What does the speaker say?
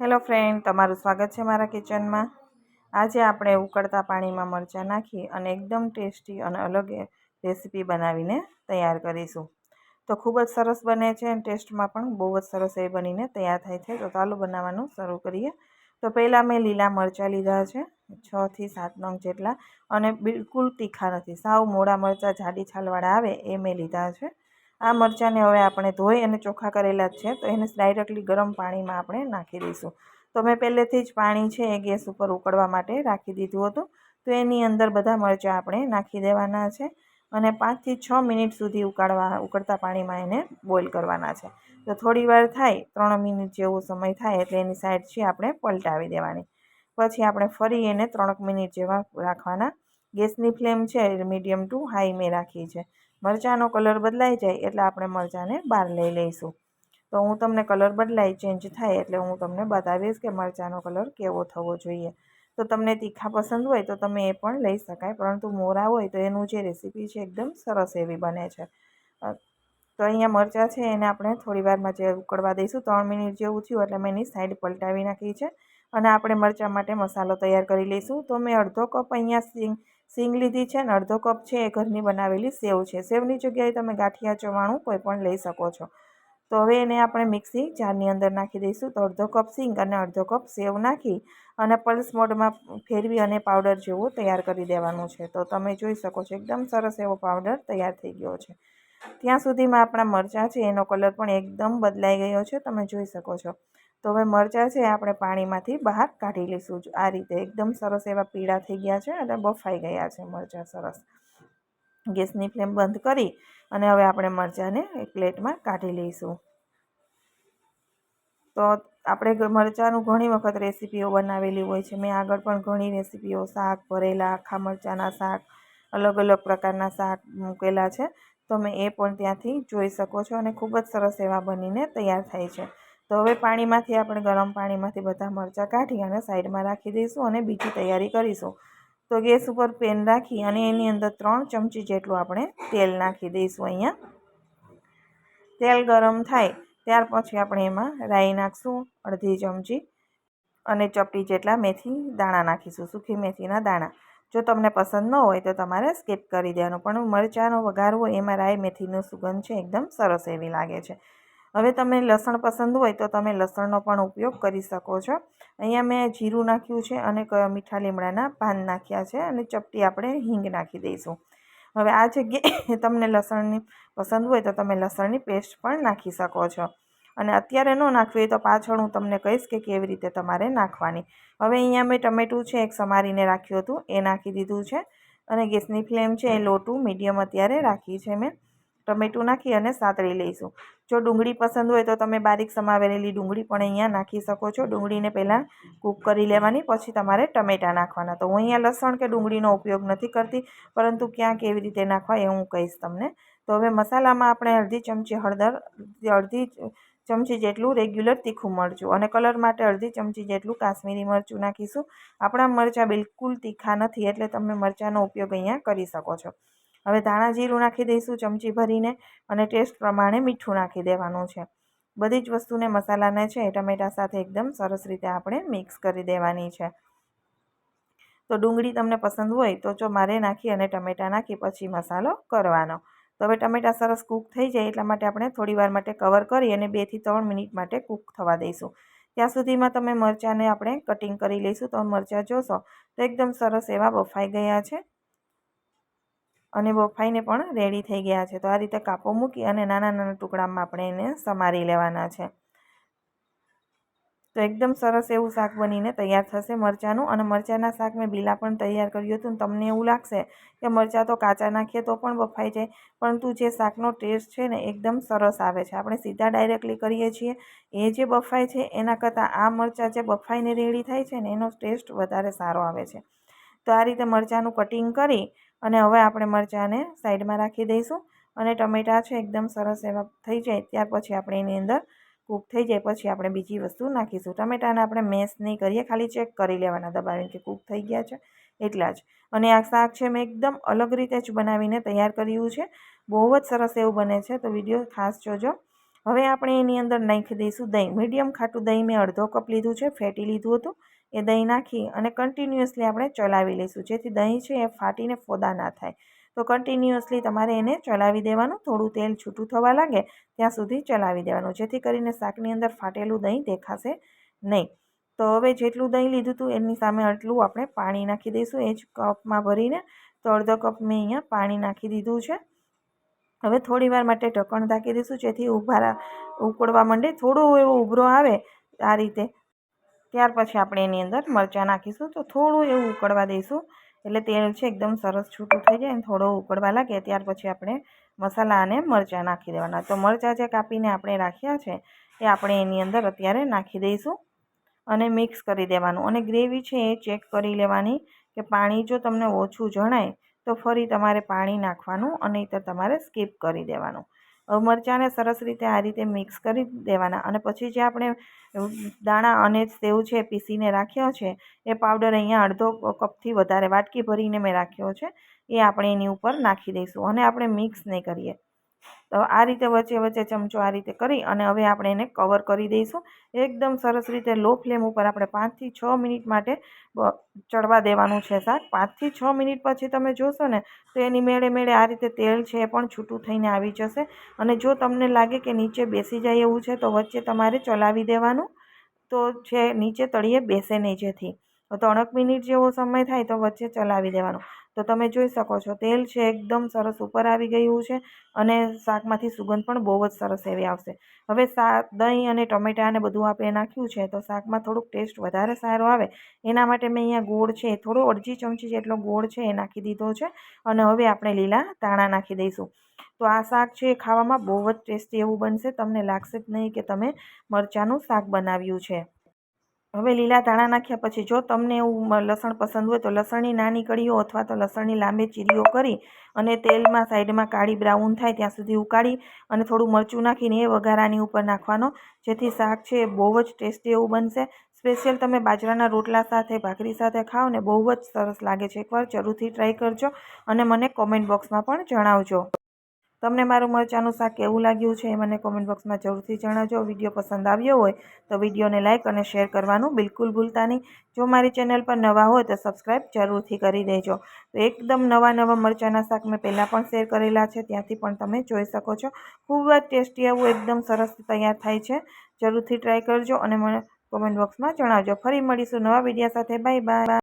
Hello friend, તમારું સ્વાગત છે મારા કિચનમાં. આજે આપણે ઉકળતા પાણીમાં મરચાં નાખી અને એકદમ ટેસ્ટી અને અલગ રેસીપી બનાવીને તૈયાર કરીશું. તો ખૂબ જ સરસ બને છે અને ટેસ્ટમાં પણ બહુ જ સરસ એ બનીને તૈયાર થાય છે. તો ચાલુ બનાવવાનું શરૂ કરીએ. તો પહેલાં મેં લીલા મરચાં લીધા છે છથી સાત નંગ જેટલા. અને બિલકુલ તીખા નથી. સાવ મોડા મરચાં જાડી છાલવાળા આવે એ મેં લીધા છે. આ મરચાંને હવે આપણે ધોઈ અને ચોખ્ખા કરેલા છે, તો એને ડાયરેક્ટલી ગરમ પાણીમાં આપણે નાખી દઈશું. તો મેં પહેલેથી જ પાણી છે એ ગેસ ઉપર ઉકળવા માટે રાખી દીધું હતું. તો એની અંદર બધા મરચાં આપણે નાખી દેવાના છે અને પાંચથી છ મિનિટ સુધી ઉકાળવા, ઉકળતા પાણીમાં એને બોઇલ કરવાના છે. તો થોડી વાર થાય, ત્રણ મિનિટ જેવો સમય થાય એટલે એની સાઈડ છે આપણે પલટાવી દેવાની. પછી આપણે ફરી એને ત્રણક મિનિટ જેવા રાખવાના. ગેસની ફ્લેમ છે મીડિયમ ટુ હાઈ મેં રાખી છે. મરચાંનો કલર બદલાઈ જાય એટલે આપણે મરચાંને બહાર લઈ લઈશું. તો હું તમને કલર બદલાય ચેન્જ થાય એટલે હું તમને બતાવીશ કે મરચાંનો કલર કેવો થવો જોઈએ. તો તમને તીખા પસંદ હોય તો તમે એ પણ લઈ શકાય, પરંતુ મોરા હોય તો એનું જે રેસીપી છે એકદમ સરસ એવી બને છે. તો અહીંયા મરચાં છે એને આપણે થોડી વારમાં જે ઉકળવા દઈશું, ત્રણ મિનિટ જેવું થયું એટલે મેં એની સાઈડ પલટાવી નાખી છે. અને આપણે મરચાં માટે મસાલો તૈયાર કરી લઈશું. તો મેં અડધો કપ અહીંયા સિંગ સિંગ લીધી છે ને અડધો કપ છે એ ઘરની બનાવેલી સેવ છે. સેવની જગ્યાએ તમે ગાંઠિયા ચવાણું કોઈ પણ લઈ શકો છો. તો હવે એને આપણે મિક્સી જારની અંદર નાખી દઈશું. તો અડધો કપ સિંગ અને અડધો કપ સેવ નાખી અને પલ્સ મોડમાં ફેરવી અને પાવડર જેવું તૈયાર કરી દેવાનું છે. તો તમે જોઈ શકો છો એકદમ સરસ એવો પાવડર તૈયાર થઈ ગયો છે. ત્યાં સુધીમાં આપણા મરચાં છે એનો કલર પણ એકદમ બદલાઈ ગયો છે. તમે જોઈ શકો છો. તો હવે મરચાં છે આપણે પાણીમાંથી બહાર કાઢી લઈશું. આ રીતે એકદમ સરસ એવા પીળા થઈ ગયા છે અને બફાઈ ગયા છે મરચાં સરસ. ગેસની ફ્લેમ બંધ કરી અને હવે આપણે મરચાંને એક પ્લેટમાં કાઢી લઈશું. તો આપણે મરચાંનું ઘણી વખત રેસીપીઓ બનાવેલી હોય છે. મેં આગળ પણ ઘણી રેસીપીઓ, શાક, ભરેલા, આખા મરચાંના શાક, અલગ અલગ પ્રકારના શાક મૂકેલા છે. તમે એ પણ ત્યાંથી જોઈ શકો છો અને ખૂબ જ સરસ એવા બનીને તૈયાર થાય છે. તો હવે પાણીમાંથી આપણે ગરમ પાણીમાંથી બધા મરચાં કાઢી અને સાઈડમાં રાખી દઈશું અને બીજી તૈયારી કરીશું. તો ગેસ ઉપર પેન રાખી અને એની અંદર ત્રણ ચમચી જેટલું આપણે તેલ નાખી દઈશું અહીંયા. તેલ ગરમ થાય ત્યાર પછી આપણે એમાં રાઈ નાખશું અડધી ચમચી અને ચપટી જેટલા મેથી દાણા નાખીશું સૂકી મેથીના દાણા. જો તમને પસંદ ન હોય તો તમારે સ્કીપ કરી દેવાનું, પણ મરચાંનો વઘાર હોય એમાં રાઈ મેથીનો સુગંધ છે, એકદમ સરસ એવી લાગે છે. હવે તમે લસણ પસંદ હોય તો તમે લસણનો પણ ઉપયોગ કરી શકો છો. અહીંયા મેં જીરું નાખ્યું છે અને મીઠા લીમડાના પાન નાખ્યા છે અને ચપટી આપણે હિંગ નાખી દઈશું. હવે આ જગ્યાએ તમને લસણની પસંદ હોય તો તમે લસણની પેસ્ટ પણ નાખી શકો છો. અને અત્યારે ન નાખવી હોય તો પાછળ હું તમને કહીશ કે કેવી રીતે તમારે નાખવાની. હવે અહીંયા મેં ટમેટું છે એક સમારીને રાખ્યું હતું, એ નાખી દીધું છે. અને ગેસની ફ્લેમ છે એ લોટું મીડિયમ અત્યારે રાખી છે મેં. ટમેટું નાખી અને સાતળી લઈશું. જો ડુંગળી પસંદ હોય તો તમે બારીક સમાવેલી ડુંગળી પણ અહીંયા નાખી શકો છો. ડુંગળીને પહેલાં કૂક કરી લેવાની, પછી તમારે ટમેટાં નાખવાના. તો હું અહીંયા લસણ કે ડુંગળીનો ઉપયોગ નથી કરતી, પરંતુ ક્યાં કેવી રીતે નાખવા એ હું કહીશ તમને. તો હવે મસાલામાં આપણે અડધી ચમચી હળદર, અડધી ચમચી જેટલું રેગ્યુલર તીખું મરચું અને કલર માટે અડધી ચમચી જેટલું કાશ્મીરી મરચું નાખીશું. આપણા મરચાં બિલકુલ તીખા નથી, એટલે તમે મરચાંનો ઉપયોગ અહીંયા કરી શકો છો. હવે ધાણા જીરું નાખી દઈશું ચમચી ભરીને અને ટેસ્ટ પ્રમાણે મીઠું નાખી દેવાનું છે. બધી જ વસ્તુને મસાલાને છે ટમેટા સાથે એકદમ સરસ રીતે આપણે મિક્સ કરી દેવાની છે. તો ડુંગળી તમને પસંદ હોય તો જો મારે નાખી અને ટમેટા નાખી પછી મસાલો કરવાનો. તો હવે ટમેટા સરસ કૂક થઈ જાય એટલા માટે આપણે થોડી વાર માટે કવર કરી અને બેથી ત્રણ મિનિટ માટે કૂક થવા દઈશું. ત્યાં સુધીમાં તમે મરચાંને આપણે કટિંગ કરી લઈશું. તો મરચાં જોશો તો એકદમ સરસ એવા બફાઈ ગયા છે. અને બફાઈને પણ રેડી થઈ ગયા છે. તો આ રીતે કાપો મૂકી અને નાના નાના ટુકડામાં આપણે એને સમારી લેવાના છે. તો એકદમ સરસ એવું શાક બનીને તૈયાર થશે મરચાંનું. અને મરચાંના શાક મેં બીલા પણ તૈયાર કર્યું હતું તમને એવું લાગશે કે મરચાં તો કાચા નાખીએ તો પણ બફાઈ જાય. પરંતુ જે શાકનો ટેસ્ટ છે ને એકદમ સરસ આવે છે. આપણે સીધા ડાયરેક્ટલી કરીએ છીએ. એ જે બફાય છે એના કરતાં આ મરચાં જે બફાઈને રેડી થાય છે ને એનો ટેસ્ટ વધારે સારો આવે છે. તો આ રીતે મરચાંનું કટિંગ કરી અને હવે આપણે મરચાંને સાઈડમાં રાખી દઈશું અને ટમેટાં છે એકદમ સરસ એવા થઈ જાય ત્યાર પછી આપણે એની અંદર કૂક થઈ જાય પછી આપણે બીજી વસ્તુ નાખીશું. ટમેટાને આપણે મેશ નહીં કરીએ, ખાલી ચેક કરી લેવાના દબાવીને કે કૂક થઈ ગયા છે એટલા જ. અને આ શાક છે મેં એકદમ અલગ રીતે જ બનાવીને તૈયાર કર્યું છે. બહુ જ સરસ એવું બને છે તો વીડિયો ખાસ જોજો. હવે આપણે એની અંદર નાખી દઈશું દહીં. મીડિયમ ખાટું દહીં મેં અડધો કપ લીધું છે, ફેટી લીધું હતું. એ દહીં નાખી અને કન્ટિન્યુઅસલી આપણે ચલાવી લઈશું. જેથી દહીં છે એ ફાટીને ફોદા ના થાય. તો કન્ટિન્યુઅસલી તમારે એને ચલાવી દેવાનું. થોડું તેલ છૂટું થવા લાગે ત્યાં સુધી ચલાવી દેવાનું. જેથી કરીને શાકની અંદર ફાટેલું દહીં દેખાશે નહીં. તો હવે જેટલું દહીં લીધું હતું એની સામે આટલું આપણે પાણી નાખી દઈશું. એ જ કપમાં ભરીને તો અડધો કપ મેં અહીંયા પાણી નાખી દીધું છે. હવે થોડી વાર માટે ઢક્કણ ઢાંકી દઈશું. જેથી ઉભારા ઉકળવા માંડે. થોડો એવો ઉભરો આવે આ રીતે. ત્યાર પછી આપણે એની અંદર મરચાં નાખીશું. તો થોડું એવું ઉકળવા દઈશું. એટલે તેલ છે એકદમ સરસ છૂટું થઈ જાય અને થોડો ઉકળવા લાગે, ત્યાર પછી આપણે મસાલા અને મરચાં નાખી દેવાના. તો મરચાં જે કાપીને આપણે રાખ્યા છે, એ આપણે એની અંદર અત્યારે નાખી દઈશું અને મિક્સ કરી દેવાનું. અને ગ્રેવી છે એ ચેક કરી લેવાની કે પાણી જો તમને ઓછું જણાય, તો ફરી તમારે પાણી નાખવાનું અને તો તમારે સ્કીપ કરી દેવાનું. મરચાંને સરસ રીતે આ રીતે મિક્સ કરી દેવાના અને પછી જે આપણે દાણા અને સેવ છે પીસીને રાખ્યો છે, એ પાવડર અહીંયા અડધો કપથી વધારે વાટકી ભરીને મેં રાખ્યો છે, એ આપણે એની ઉપર નાખી દઈશું અને આપણે મિક્સ નહીં કરીએ. તો આ રીતે વચ્ચે વચ્ચે ચમચો આ રીતે કરી અને હવે આપણે એને કવર કરી દઈશું. એકદમ સરસ રીતે લો ફ્લેમ ઉપર આપણે પાંચથી છ મિનિટ માટે ચડવા દેવાનું છે શાક. પાંચથી છ મિનિટ પછી તમે જોશો ને, તો એની મેળે મેળે આ રીતે તેલ છે એ પણ છૂટું થઈને આવી જશે. અને જો તમને લાગે કે નીચે બેસી જાય એવું છે તો વચ્ચે તમારે ચલાવી દેવાનું. તો છે નીચે તળિયે બેસે નહીં જેથી. ત્રણેક મિનિટ જેવો સમય થાય તો વચ્ચે ચલાવી દેવાનું. તો તમે જોઈ શકો છો, તેલ છે એકદમ સરસ ઉપર આવી ગયું છે અને શાકમાંથી સુગંધ પણ બહુ જ સરસ એવી આવશે. હવે શાક દહીં અને ટમેટાં અને બધું આપણે નાખ્યું છે તો શાકમાં થોડુંક ટેસ્ટ વધારે સારો આવે. એના માટે મેં અહીંયા ગોળ છે, થોડો અડધી ચમચી જેટલો ગોળ છે એ નાખી દીધો છે અને હવે આપણે લીલા ધાણા નાખી દઈશું. તો આ શાક છે એ ખાવામાં બહુ જ ટેસ્ટી એવું બનશે, તમને લાગશે જ નહીં કે તમે મરચાંનું શાક બનાવ્યું છે. હવે લીલા ધાણા નાખ્યા પછી જો તમને એવું લસણ પસંદ હોય તો લસણની નાની કળીઓ અથવા તો લસણની લાંબી ચીરીઓ કરી અને તેલમાં સાઈડમાં કાળી બ્રાઉન થાય ત્યાં સુધી ઉકાળી અને થોડું મરચું નાખીને એ વઘારાની ઉપર નાખવાનો. જેથી શાક છે એ બહુ જ ટેસ્ટી એવું બનશે. સ્પેશિયલ તમે બાજરાના રોટલા સાથે, ભાખરી સાથે ખાઓ ને બહુ જ સરસ લાગે છે. એકવાર જરૂરથી ટ્રાય કરજો અને મને કોમેન્ટ બોક્સમાં પણ જણાવજો. તમને મારું મરચાંનું શાક કેવું લાગ્યું છે એ મને કોમેન્ટ બોક્સમાં જરૂરથી જણાવજો. વીડિયો પસંદ આવ્યો હોય તો વિડીયોને લાઇક અને શેર કરવાનું બિલકુલ ભૂલતા નહીં. જો મારી ચેનલ પર નવા હોય તો સબસ્ક્રાઈબ જરૂરથી કરી દેજો. તો એકદમ નવા નવા મરચાંના શાક મેં પહેલાં પણ શેર કરેલા છે, ત્યાંથી પણ તમે જોઈ શકો છો. ખૂબ જ ટેસ્ટી આવું એકદમ સરસ તૈયાર થાય છે. જરૂરથી ટ્રાય કરજો અને મને કોમેન્ટ બોક્સમાં જણાવજો. ફરી મળીશું નવા વિડીયા સાથે. Bye bye